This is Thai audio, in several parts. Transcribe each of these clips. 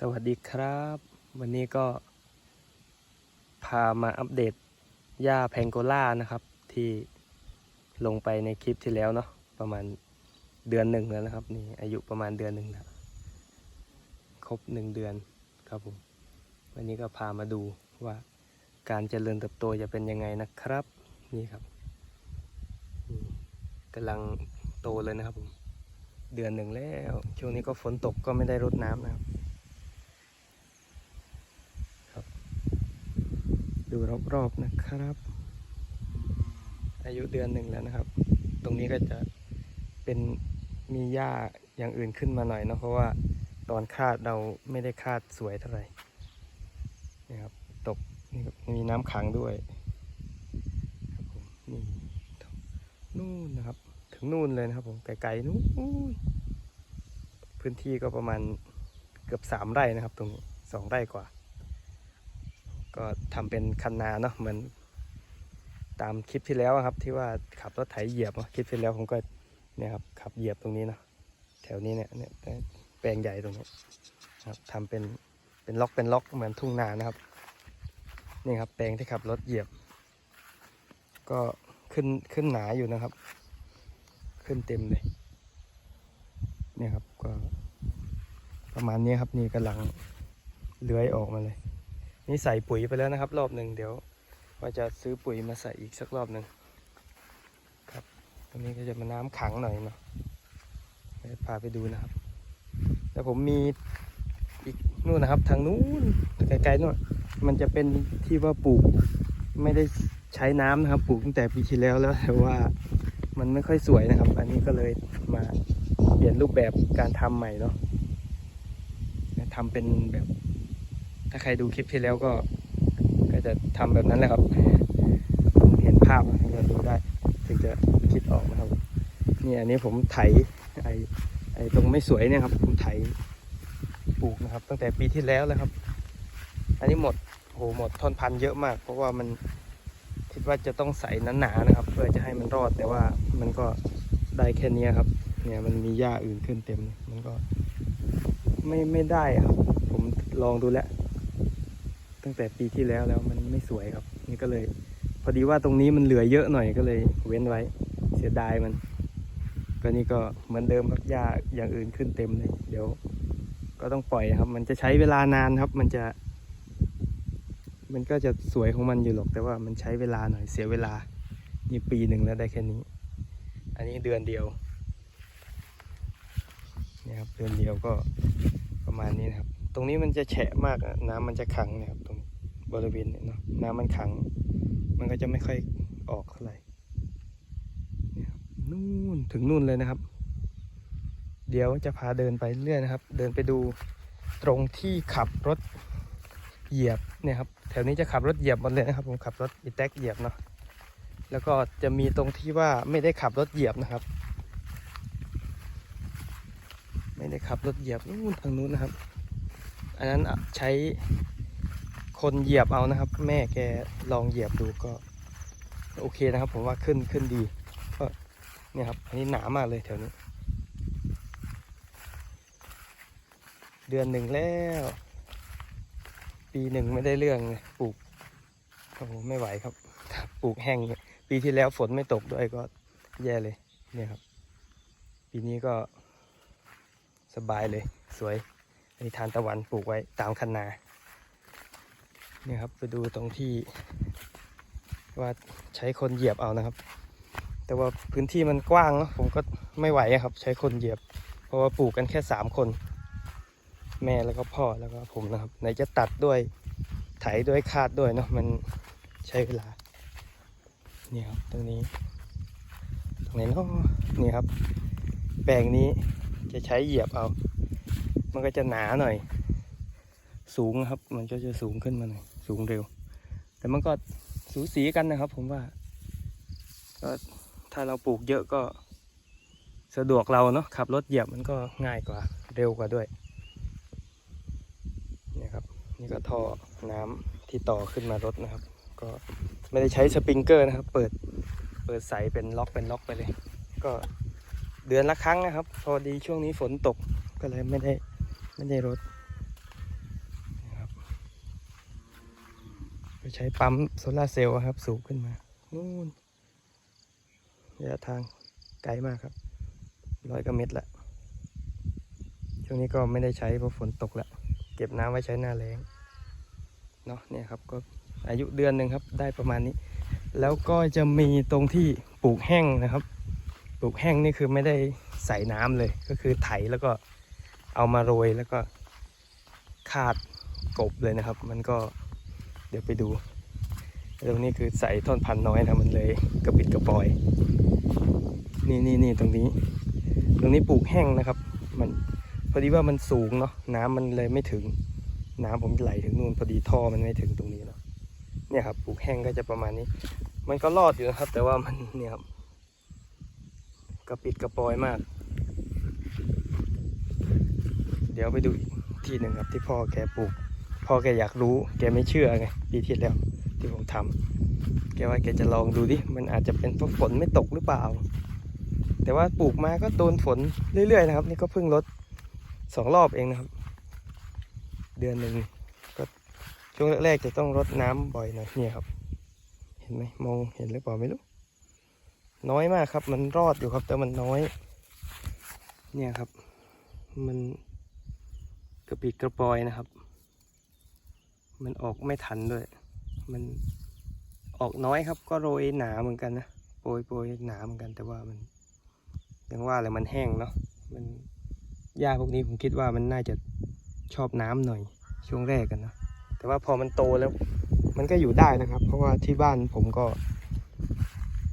สวัสดีครับ วันนี้ก็ พามาอัปเดตหญ้าแพงโกล่านะครับ ที่ลงไปในคลิปที่แล้วเนาะประมาณเดือนหนึ่งแล้วนะครับ นี่อายุประมาณเดือนหนึ่งแล้วครบหนึ่งเดือนครับผมวันนี้ก็พามาดูว่าการเจริญเติบโตจะเป็นยังไงนะครับ นี่ครับกำลังโตเลยนะครับผมเดือนหนึ่งแล้ว ช่วงนี้ก็ฝนตกก็ไม่ได้รดน้ำนะครับ ดูรอบๆนะครับ อายุเดือนหนึ่งแล้วนะครับ ตรงนี้ก็จะเป็นมีหญ้าอย่างอื่นขึ้นมาหน่อยนะเพราะว่าตอนคาดเราไม่ได้คาดสวยเท่าไหร่นี่ครับตกนี่ครับมีน้ำขังด้วยครับผมนี่นู่นนะครับ ถึงนู่นเลยนะครับผมไกลๆนู้นพื้นที่ก็ประมาณเกือบสามไร่นะครับ ตรงนี้สองไร่กว่า ก็ทำเป็นคันนาเนาะเหมือนตามคลิปที่แล้วครับ ที่ว่าขับรถไถเหยียบคลิปที่แล้วผมก็เนี่ยครับขับเหยียบตรงนี้เนาะแถวนี้เนี่ยเนี่ยแปลงใหญ่ตรงนี้ครับทำเป็นเป็นล็อกเป็นล็อกเหมือนทุ่งนานะครับ นี่ครับแปลงที่ขับรถเหยียบ ก็ขึ้นขึ้นหนาอยู่นะครับ ขึ้นเต็มเลยเนี่ยครับก็ประมาณนี้ครับนี่กำลังเลื้อยออกมาเลย นี่ใส่ปุ๋ยไปแล้วนะครับ รอบหนึ่งเดี๋ยวว่าจะซื้อปุ๋ยมาใส่อีกสักรอบหนึ่งครับ ตรงนี้ก็จะมาน้ำขังหน่อยเนาะพาไปดูนะครับ แล้วผมมีอีกนู่นนะครับ ทางนู้นไกลๆนู่นมันจะเป็นที่ว่าปลูกไม่ได้ใช้น้ำนะครับ ปลูกตั้งแต่ปีที่แล้วแล้วแต่ว่ามันไม่ค่อยสวยนะครับ อันนี้ก็เลยมาเปลี่ยนรูปแบบการทำใหม่เนาะทำเป็นแบบ ถ้าใครดูคลิปที่แล้วก็ ก็จะทำแบบนั้นแหละครับเห็นภาพถึงจะดูได้ ถึงจะคิดออกนะครับนี่อันนี้ผมไถไอไอตรงไม่สวยเนี่ยครับ ผมไถปลูกนะครับ ตั้งแต่ปีที่แล้วแล้วครับ อันนี้หมดโหหมดท่อนพันธุ์เยอะมาก เพราะว่ามันคิดว่าจะต้องใส่หนาๆนะครับ เพื่อจะให้มันรอดแต่ว่ามันก็ได้แค่เนี้ยครับ เนี่ยมันมีหญ้าอื่นขึ้นเต็มมันก็ไม่ไม่ได้ครับ ผมลองดูแล้ว ตั้งแต่ปีที่แล้วแล้วมันไม่สวยครับ นี่ก็เลย พอดีว่าตรงนี้มันเหลือเยอะหน่อยก็เลยเว้นไว้ เสียดายมัน ก็นี่ก็เหมือนเดิมครับหญ้าอย่างอื่นขึ้นเต็มเลย เดี๋ยว ก็ต้องปล่อยครับ มันจะใช้เวลานานครับ มันจะ มันก็จะสวยของมันอยู่หรอกแต่ว่ามันใช้เวลาหน่อยเสียเวลานี่ปีหนึ่งแล้วได้แค่นี้ อันนี้เดือนเดียวเนี่ยครับเดือนเดียวก็ประมาณนี้นะครับ ตรงนี้มันจะแฉะมากน้ำมันจะขังนะครับตรง บริเวณเนี่ยเนาะน้ำมันขัง มันก็จะไม่ค่อยออกเท่าไหร่เนี่ยนู่นถึงนู่นเลยนะครับ เดี๋ยวจะพาเดินไปเรื่อยนะครับ เดินไปดูตรงที่ขับรถเหยียบเนี่ยครับแถวนี้จะขับรถเหยียบหมดเลยนะครับ ผมขับรถอีแท็กเหยียบเนาะแล้วก็จะมีตรงที่ว่าไม่ได้ขับรถเหยียบนะครับ ไม่ได้ขับรถเหยียบนู่นทางนู้นนะครับ อันนั้นใช้ คนเหยียบเอานะครับ แม่แกลองเหยียบดูก็ โอเคนะครับ ผมว่าขึ้นขึ้นดีก็เนี่ยครับ อันนี้หนามากเลยแถวนี้ เดือนหนึ่งแล้ว ปีหนึ่งไม่ได้เรื่องเลยปลูกโอ้โหไม่ไหวครับปลูกแห้งเนี่ยปีที่แล้วฝนไม่ตกด้วยก็แย่เลยเนี่ยครับ ปีนี้ก็สบายเลยสวยอันนี้ทานตะวันปลูกไว้ตามคันนา นี่ครับไปดูตรงที่ว่าใช้คนเหยียบเอานะครับ แต่ว่าพื้นที่มันกว้างเนาะผมก็ไม่ไหวครับ ใช้คนเหยียบ เพราะว่าปลูกกันแค่สามคน แม่แล้วก็พ่อแล้วก็ผมนะครับไหนจะตัดด้วยไถด้วยคาดด้วยเนาะมันใช้เวลาเนี่ยครับตรงนี้ ตรงไหนเนาะนี่ครับ แปลงนี้จะใช้เหยียบเอา มันก็จะหนาหน่อย สูงครับ มันก็จะสูงขึ้นมาหน่อย สูงเร็ว แต่มันก็สูสีกันนะครับ ผมว่า ก็ถ้าเราปลูกเยอะก็สะดวกเราเนาะขับรถเหยียบมันก็ง่ายกว่าเร็วกว่าด้วยนี่ครับ นี่ก็ท่อน้ำที่ต่อขึ้นมารถนะครับ ก็ไม่ได้ใช้สปริงเกอร์นะครับ เปิดเปิดใสเป็นล็อกเป็นล็อกไปเลย ก็เดือนละครั้งนะครับ พอดีช่วงนี้ฝนตกก็เลยไม่ได้ไม่ได้รด ใช้ปั๊มโซลาเซลล์ครับ สูบขึ้นมานู่นระยะทางไกลมากครับร้อยกว่าเมตรละช่วงนี้ก็ไม่ได้ใช้เพราะฝนตกแล้วเก็บน้ำไว้ใช้หน้าแล้งเนาะเนี่ยครับก็อายุเดือนหนึ่งครับได้ประมาณนี้ แล้วก็จะมีตรงที่ปลูกแห้งนะครับ ปลูกแห้งนี่คือไม่ได้ใส่น้ำเลย ก็คือไถแล้วก็เอามาโรยแล้วก็คาดกบเลยนะครับ มันก็ เดี๋ยวไปดูตรงนี้คือใส่ท่อนพันน้อยนะมันเลยกระปิดกระปอย นี่นี่นี่ตรงนี้ ตรงนี้ปลูกแห้งนะครับ มันพอดีว่ามันสูงเนาะน้ำมันเลยไม่ถึง น้ำผมไหลถึงนู่นพอดีท่อมันไม่ถึงตรงนี้เนาะเนี่ยครับปลูกแห้งก็จะประมาณนี้ มันก็รอดอยู่นะครับ แต่ว่ามันเนี่ยครับกระปิดกระปอยมาก เดี๋ยวไปดูอีกที่หนึ่งครับที่พ่อแกปลูก พ่อแกอยากรู้แกไม่เชื่อไงปีที่แล้วที่ผมทำแกว่าแกจะลองดูดิมันอาจจะเป็นเพราะฝนไม่ตกหรือเปล่า แต่ว่าปลูกมาก็โดนฝนเรื่อยๆนะครับ นี่ก็เพิ่งลดสองรอบเองนะครับ เดือนหนึ่งก็ช่วงแรกๆจะต้องรดน้ำบ่อยหน่อยเนี่ยครับ เห็นไหมมองเห็นหรือเปล่าไม่รู้ น้อยมากครับ มันรอดอยู่ครับ แต่มันน้อย เนี่ยครับ มันกระปิดกระปอยนะครับ มันออกไม่ทันด้วย มันออกน้อยครับ ก็โรยหนาเหมือนกันนะโปรยโปรยหนาเหมือนกันแต่ว่ามันยังว่าเลยมันแห้งเนาะมันหญ้าพวกนี้ผมคิดว่ามันน่าจะชอบน้ำหน่อยช่วงแรกกันนะแต่ว่าพอมันโตแล้ว มันก็อยู่ได้นะครับ เพราะว่าที่บ้านผมก็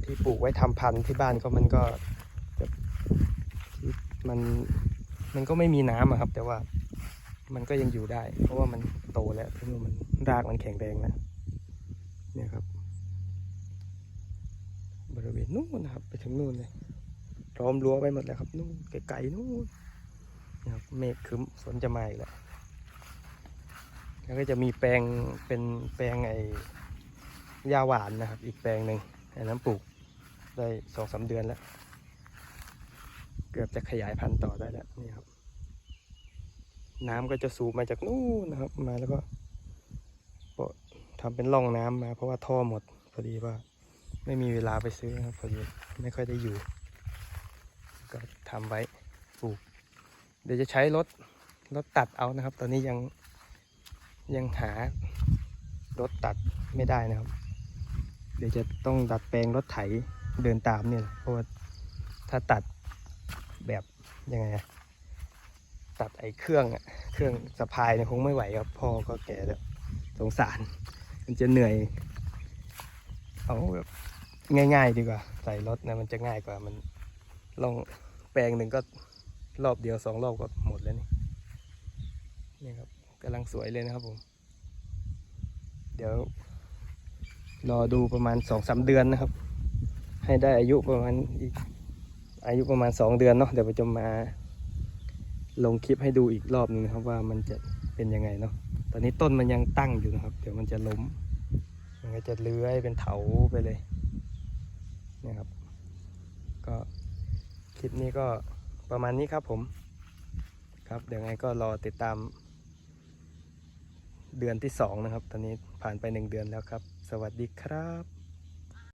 ที่ปลูกไว้ทำพันธุ์ที่บ้านก็มันก็มันมันก็ไม่มีน้ำครับ แต่ว่า มันก็ยังอยู่ได้ เพราะว่ามันโตแล้วที่นู่นมันรากมันแข็งแรงแล้วเนี่ยครับ บริเวณนู้นนะครับ ไปถึงนู่นเลยล้อมรั้วไปหมดแล้วครับนู่นไกลๆนู่นนะครับเมฆคึ้มฝนจะมาอีกแล้วแล้วก็จะมีแปลงเป็นแปลงไอ้ยาหวานนะครับ อีกแปลงหนึ่งอันนั้นปลูกได้สองสามเดือนแล้ว เกือบจะขยายพันธุ์ต่อได้แล้วนี่ครับ น้ำก็จะสูบมาจากนู่นนะครับ มาแล้วก็ปะทำเป็นร่องน้ำมา เพราะว่าท่อหมดพอดีว่า ไม่มีเวลาไปซื้อนะครับพอดีไม่ค่อยได้อยู่ ก็ทำไว้ปลูก เดี๋ยวจะใช้รถรถตัดเอานะครับ ตอนนี้ยังยังหารถตัดไม่ได้นะครับ เดี๋ยวจะต้องดัดแปลงรถไถเดินตามเนี่ยเพราะว่าถ้าตัดแบบยังไงอะ ตัดไอ้เครื่องเครื่องสะพายเนี่ยคงไม่ไหวครับพ่อก็แก่แล้วสงสาร มันจะเหนื่อย เอาแบบง่าย ๆ ดีกว่า ใส่รถนะมันจะง่ายกว่ามันลองแปลงหนึ่งก็รอบเดียวสองรอบก็หมดแล้วนี่นี่ครับกำลังสวยเลยนะครับผม เดี๋ยว รอดูประมาณสองสามเดือนนะครับ ให้ได้อายุประมาณอีกอายุประมาณสองเดือนเนาะเดี๋ยวผมจะมา ลงคลิปให้ดูอีกรอบหนึงนะครับว่ามันจะเป็นยังไงเนาะตอนนี้ต้นมันยังตั้งอยู่นะครับ เดี๋ยวมันจะล้ม มันก็จะเลื้อยเป็นเถาไปเลยเนี่ยครับ ก็คลิปนี้ก็ประมาณนี้ครับผม ครับเดี๋ยวไงก็รอติดตาม เดือนที่สองนะครับ ตอนนี้ผ่านไปหนึ่งเดือนแล้วครับ สวัสดีครับ